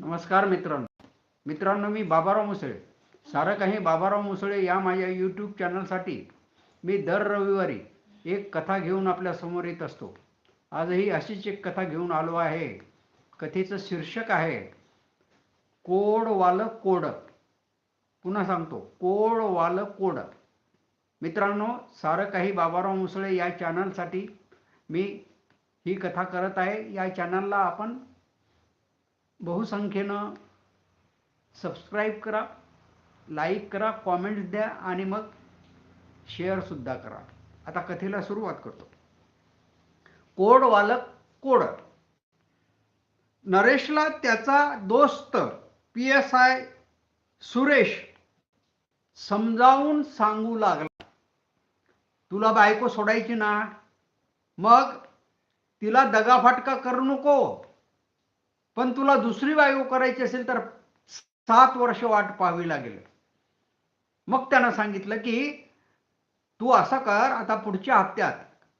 नमस्कार मित्रांनो. मित्रांनो मी बाबाराव मुसळे. सारं काही बाबाराव मुसळे या माझ्या यूट्यूब चॅनलसाठी मी दर रविवारी एक कथा घेऊन आपल्यासमोर येत असतो. आजही अशीच एक कथा घेऊन आलो आहे. कथेचं शीर्षक आहे कोडवालं कोडक कोड. पुन्हा सांगतो कोडवालं कोडक कोड. मित्रांनो सारं काही बाबाराव मुसळे या चॅनलसाठी मी ही कथा करत आहे. या चॅनलला आपण बहुसंख्येनं सबस्क्राईब करा लाईक करा कॉमेंट्स द्या आणि मग शेअरसुद्धा करा. आता कथेला सुरुवात करतो. Code वालक code. नरेशला त्याचा दोस्त पी एस आय सुरेश समजावून सांगू लागला. तुला बायको सोडायची ना? मग तिला दगाफटका करू नको. पण तुला दुसरी वायू करायची असेल तर सात वर्ष वाट पाहावी लागेल. मग त्यानं सांगितलं की तू असं कर आता पुढच्या हप्त्यात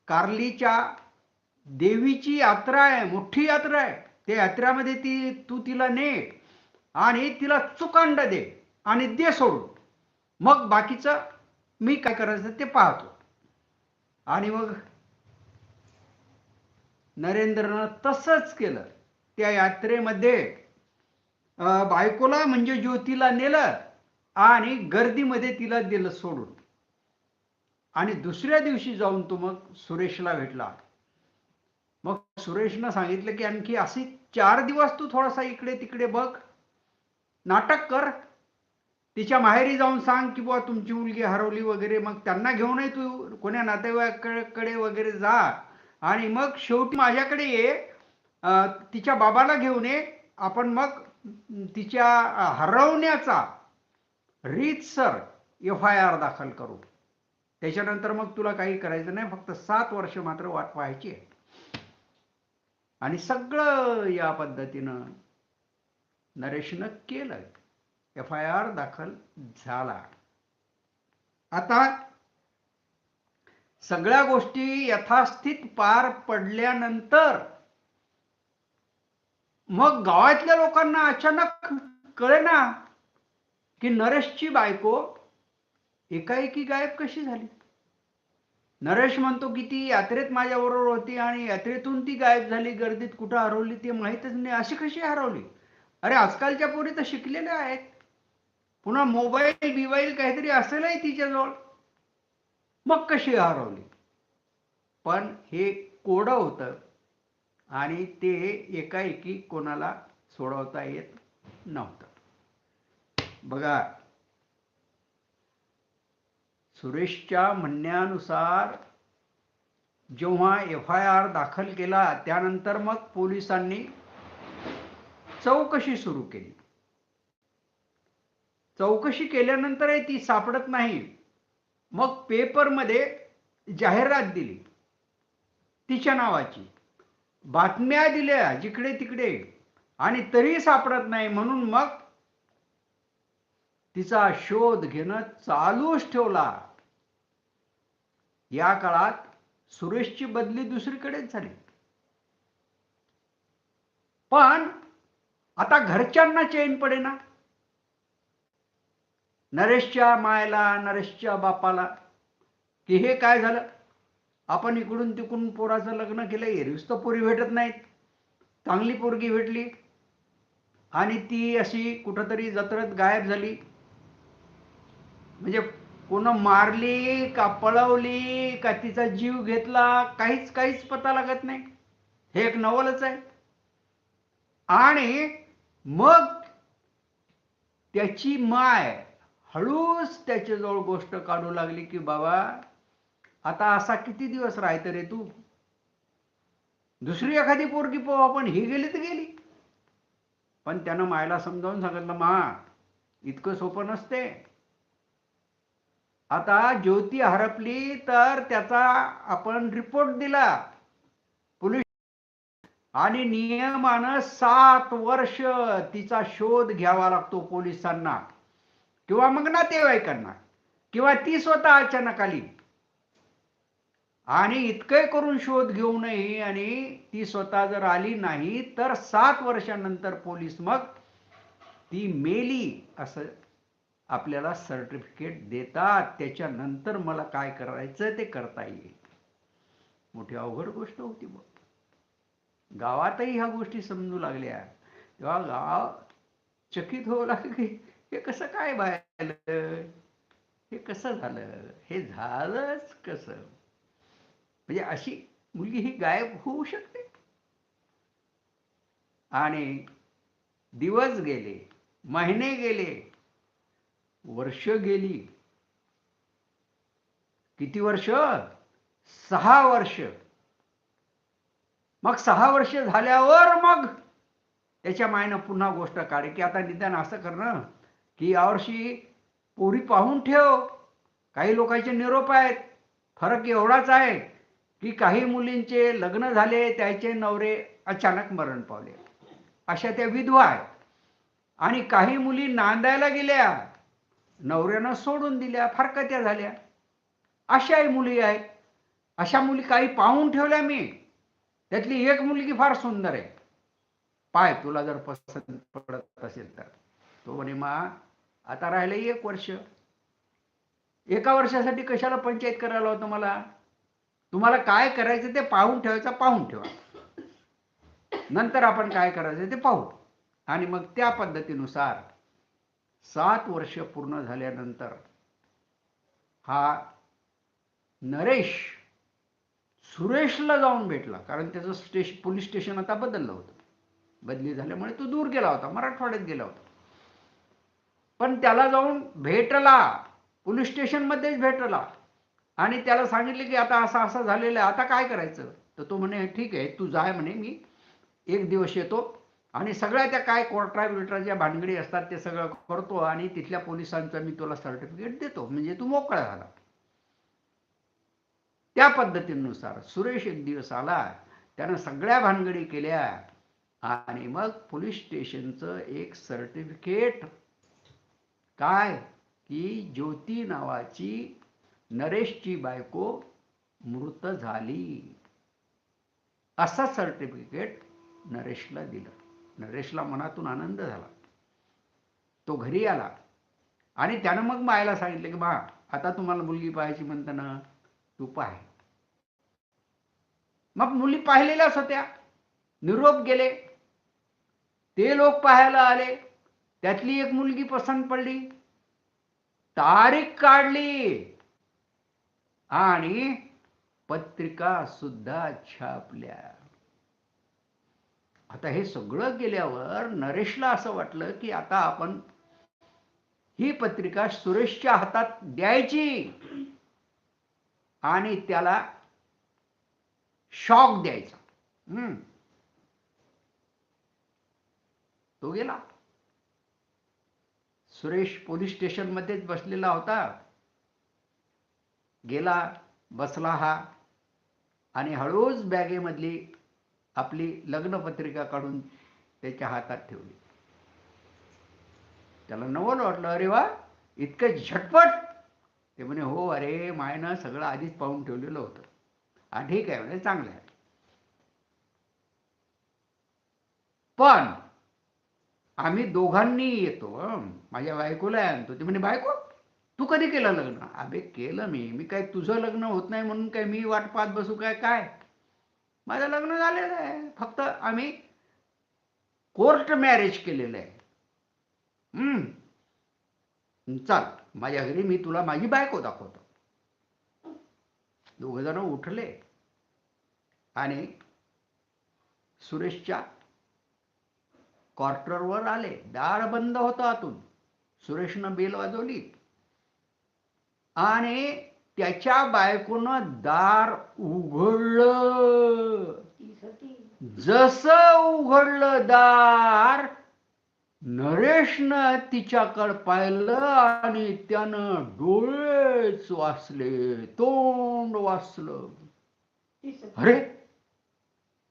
कार्लीच्या देवीची यात्रा आहे मोठी यात्रा आहे. त्या यात्रेमध्ये ती तू तिला ने आणि तिला चुकांड दे आणि दे सोडून. मग बाकीचं मी काय करायचं ते पाहतो. आणि मग नरेंद्रनं तसंच केलं. त्या यात्रेमध्ये बायकोला म्हणजे ज्योतीला नेलं आणि गर्दीमध्ये तिला दिलं सोडून. आणि दुसऱ्या दिवशी जाऊन तो मग सुरेशला भेटला. मग सुरेशनं सांगितलं की आणखी असे चार दिवस तू थोडासा इकडे तिकडे बघ. नाटक कर. तिच्या माहेरी जाऊन सांग की बुवा तुमची मुलगी हरवली वगैरे. मग त्यांना घेऊनही तू कोण्या नातेवाईकाकडे वगैरे जा. आणि मग शेवटी माझ्याकडे ये. तिच्या बाबाला घेऊन ये आपण मग तिच्या हरवण्याचा रीतसर एफ आय आर दाखल करू. त्याच्यानंतर मग तुला काही करायचं नाही फक्त सात वर्ष मात्र वाट पाहायची आहे. आणि सगळं या पद्धतीनं नरेशनं केलं एफ आय आर दाखल झाला. आता सगळ्या गोष्टी यथास्थित पार पडल्यानंतर मग गावातल्या लोकांना अचानक कळेना की नरेशची बायको एकाएकी गायब कशी झाली? नरेश म्हणतो की ती यात्रेत माझ्याबरोबर होती आणि यात्रेतून ती गायब झाली गर्दीत कुठं हरवली ते माहीतच नाही अशी कशी हरवली? अरे आजकालच्या पोरी तर शिकलेल्या आहेत. पुन्हा मोबाईल बिबाईल काहीतरी असेलही तिच्याजवळ. मग कशी हरवली? पण हे कोडं होतं आणि ते एकाएकी कोणाला सोडवता येत नव्हतं. बघा सुरेशच्या म्हणण्यानुसार जेव्हा एफ आय आर दाखल केला त्यानंतर मग पोलिसांनी चौकशी सुरू केली. चौकशी केल्यानंतरही ती सापडत नाही. मग पेपरमध्ये जाहिरात दिली तिच्या नावाची. बातम्या दिल्या जिकडे तिकडे आणि तरी सापडत नाही म्हणून मग तिचा शोध घेणं चालूच ठेवला. या काळात सुरेशची बदली दुसरीकडेच झाली. पण आता घरच्यांना चैन पडेना. नरेशच्या मायला नरेशच्या बापाला की हे काय झालं? आपण इकडून तिकडून पोराचं लग्न केलं एरवीच तर पोरी भेटत नाहीत. चांगली पोरगी भेटली. आणि ती अशी कुठंतरी जत्रत गायब झाली. म्हणजे कोण मारली का पळवली का तिचा जीव घेतला काहीच काहीच पता लागत नाही. हे एक नवलच आहे. आणि मग त्याची माय हळूच त्याच्याजवळ गोष्ट काढू लागली की बाबा आता असा किती दिवस राहते रे तू? दुसरी एखादी पोरगी पाहू आपण. ही गेली तर गेली. पण त्यानं मायला समजावून सांगितलं मा इतकं सोपं नसते. आता ज्योती हरपली तर त्याचा आपण रिपोर्ट दिला. पोलीस आणि नियमानं सात वर्ष तिचा शोध घ्यावा लागतो पोलिसांना. किंवा मग नातेवाईकांना. किंवा ती स्वतः अचानक आली. आणि इतकं करून शोध घेऊनही आणि ती स्वतः जर आली नाही तर सात वर्षानंतर पोलीस मग ती मेली असं आपल्याला सर्टिफिकेट देतात. त्याच्यानंतर मला काय करायचं ते करता येईल. मोठी अवघड गोष्ट होती बघ. गावातही ह्या गोष्टी समजू लागल्या. तेव्हा गाव चकित होऊ लागले की हे कसं काय बाहेर हे कसं झालं? हे झालंच कसं? म्हणजे अशी मुलगी ही गायब होऊ शकते. आणि दिवस गेले महिने गेले वर्ष गेली. किती वर्ष? सहा वर्ष. मग सहा वर्ष झाल्यावर मग त्याच्या मायनं पुन्हा गोष्ट काढे. की आता निदान असं करणं की यावर्षी पोरी पाहून ठेव. काही लोकांचे निरोप आहेत. फरक एवढाच आहे. की काही मुलींचे लग्न झाले त्याचे नवरे अचानक मरण पावले. अशा त्या विधवा आहेत. आणि काही मुली नांदायला गेल्या नवऱ्यानं सोडून दिल्या फारकत्या झाल्या. अशाही मुली आहेत. अशा मुली काही पाहून ठेवल्या मी. त्यातली एक मुलगी फार सुंदर आहे. पाय तुला जर पसंत पडत असेल तर. तो म्हणे मा आता राहिलं एक वर्ष. एका वर्षासाठी कशाला पंचायत करायला होतं मला? तुम्हाला काय करायचं ते पाहून ठेवायचं पाहून ठेवा. नंतर आपण काय करायचं ते पाहू. आणि मग त्या पद्धतीनुसार सात वर्ष पूर्ण झाल्यानंतर हा नरेश सुरेशला जाऊन भेटला. कारण त्याचं स्टेश पोलीस स्टेशन आता बदललं होतं. बदली झाल्यामुळे तो दूर गेला होता मराठवाड्यात गेला होता. पण त्याला जाऊन भेटला. पोलीस स्टेशनमध्येच भेटला. आणि त्याला सांगितले की आता असं असं झालेलं आहे आता काय करायचं? तर तो म्हणे ठीक आहे तू जाय म्हणे मी एक दिवस येतो आणि सगळ्या त्या काय कोर्टा बिल्ट्राच्या भानगडी असतात ते सगळं करतो आणि तिथल्या पोलिसांचं मी तुला सर्टिफिकेट देतो म्हणजे तू मोकळा झाला. त्या पद्धतीनुसार सुरेश एक दिवस आला त्यानं सगळ्या भानगडी केल्या आणि मग पोलीस स्टेशनचं एक सर्टिफिकेट काय? की ज्योती नावाची नरेशची बायको मृत झाली. असा सर्टिफिकेट नरेशला दिलं. नरेशला मनातून आनंद झाला. तो घरी आला आणि त्यानं मग मायला सांगितलं की बा आता तुम्हाला मुलगी पाहायची म्हणताना तू पाह. मग मुली पाहिलेल्याच होत्या. निरोप गेले. ते लोक पाहायला आले. त्यातली एक मुलगी पसंत पडली. तारीख काढली. आणि पत्रिका सुद्धा छापल्या. आता हे सगळं गेल्यावर नरेशला असं वाटलं की आता आपण ही पत्रिका सुरेशच्या हातात द्यायची. आणि त्याला शॉक द्यायचा. हम्म. तो गेला. सुरेश पोलीस स्टेशन मध्येच बसलेला होता. गेला बसला हा आणि हळूच बॅगेमधली आपली लग्नपत्रिका काढून त्याच्या हातात ठेवली. त्याला नवल वाटलं अरे वा इतकं झटपट. ते म्हणे हो अरे मायनं सगळं आधीच पाहून ठेवलेलं होतं. हा ठीक आहे म्हणजे चांगलं आहे. पण आम्ही दोघांनी येतो माझ्या बायकोला आणतो. ते म्हणे बायको तू कधी केलं लग्न? अबे केलं मी. मी काय तुझं लग्न होत नाही म्हणून काय मी वाट पाहत बसू काय? काय? माझं लग्न झालेलं आहे. फक्त आम्ही कोर्ट मॅरेज केलेलं आहे. हम्म. चाल माझ्या घरी मी तुला माझी बायको दाखवतो. दोघ जण उठले. आणि सुरेशच्या क्वार्टरवर आले. दार बंद होतं आतून. सुरेशनं बेल वाजवली आणि त्याच्या बायकोनं दार उघडलं. जस उघडलं दार नरेशनं तिच्याकडे पाहिलं आणि त्यानं डोळेच वाचले तोंड वाचलं. अरे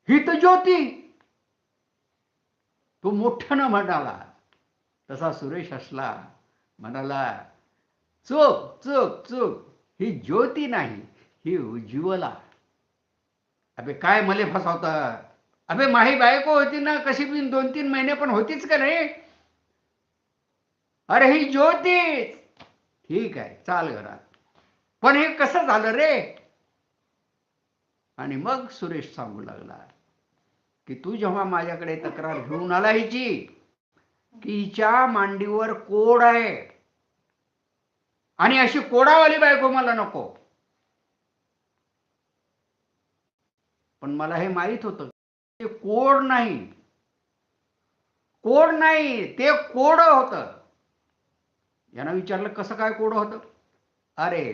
ही तर ज्योती. तो मोठ्यानं म्हणाला तसा सुरेश असला म्हणाला चोख चोख चोख ही ज्योती नाही ही उज्ज्वला. अबे काय मले फसवतं? अबे माही बायको होती ना कशी बिन दोन तीन महिने पण होतीच का रे अरे ही ज्योतीच. ठीक आहे चाल घरात. पण हे कसं झालं रे? आणि मग सुरेश सांगू लागला की तू जेव्हा माझ्याकडे तक्रार घेऊन आला हिची की हिच्या मांडीवर कोड आहे. आणि अशी कोडावाली बायको मला नको. पण मला हे माहीत होतं ते कोड नाही. कोड नाही ते कोड होत. यांना विचारलं कसं काय कोड होतं? अरे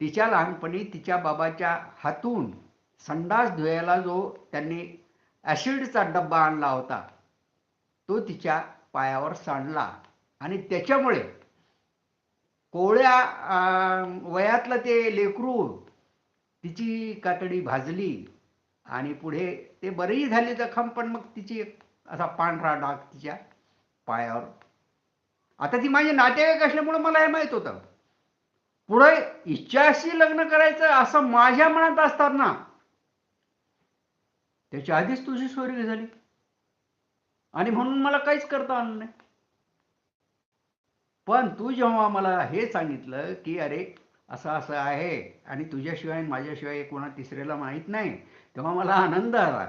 तिच्या लहानपणी तिच्या बाबाच्या हातून संडास धुयाला जो त्यांनी ॲसिडचा डब्बा आणला होता तो तिच्या पायावर सांडला. आणि त्याच्यामुळे कोवळ्या वयातलं ते लेकरू तिची कातडी भाजली आणि पुढे ते बरेही झाली जखम पण मग तिची एक असा पांढरा डाग तिच्या पायावर. आता ती माझी नातेवाईक असल्यामुळे मला हे माहीत होतं. पुढे इच्छाशी लग्न करायचं असं माझ्या मनात असताना त्याच्या आधीच तुझी स्वर्ग झाली. आणि म्हणून मला काहीच करता आलं नाही. पण तू जेव्हा मला हे सांगितलं की अरे असं असं आहे आणि तुझ्याशिवाय माझ्याशिवाय कोणा तिसऱ्याला माहीत नाही तेव्हा मला आनंद आला.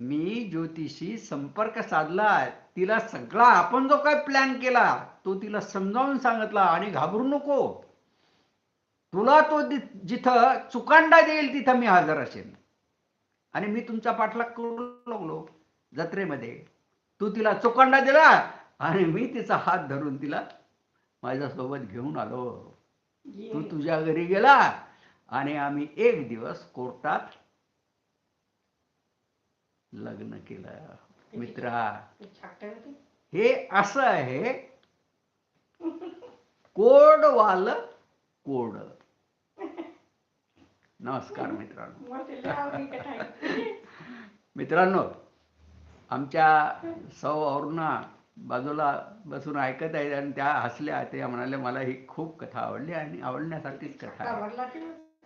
मी ज्योतिषी संपर्क साधला तिला सगळा आपण जो काय प्लॅन केला तो तिला समजावून सांगितला आणि घाबरू नको. तुला तो जिथं चुकांडा देईल तिथं मी हजर असेल आणि मी तुमचा पाठलाग करू लागलो जत्रेमध्ये. तू तिला चुकांडा दिला आणि मी तिचा हात धरून तिला माझ्यासोबत घेऊन आलो. तू तुझ्या घरी गेला आणि आम्ही एक दिवस कोर्टात लग्न केलं. मित्रा हे असं आहे कोड वाल कोड. नमस्कार मित्रांनो. मित्रांनो आमच्या सौ अरुणा बाजूला बसून ऐकत आहेत आणि त्या हसल्या त्या म्हणाल्या मला ही खूप कथा आवडली आणि आवडण्यासारखीच कथा आहे.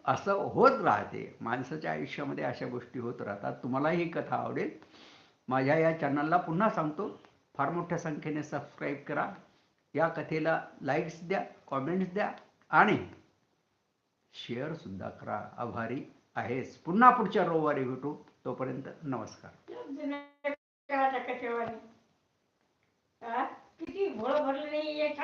असं होत राहते. माणसाच्या आयुष्यामध्ये अशा गोष्टी होत राहतात. तुम्हालाही ही कथा आवडेल. माझ्या या चॅनलला पुन्हा सांगतो. फार मोठ्या संख्येने सबस्क्राईब करा. या कथेला लाईक्स द्या कॉमेंट्स द्या आणि शेअर सुद्धा करा. आभारी आहेस. पुन्हा पुढच्या रविवारी भेटू. तोपर्यंत नमस्कार. किती भोळ भरले नाही एक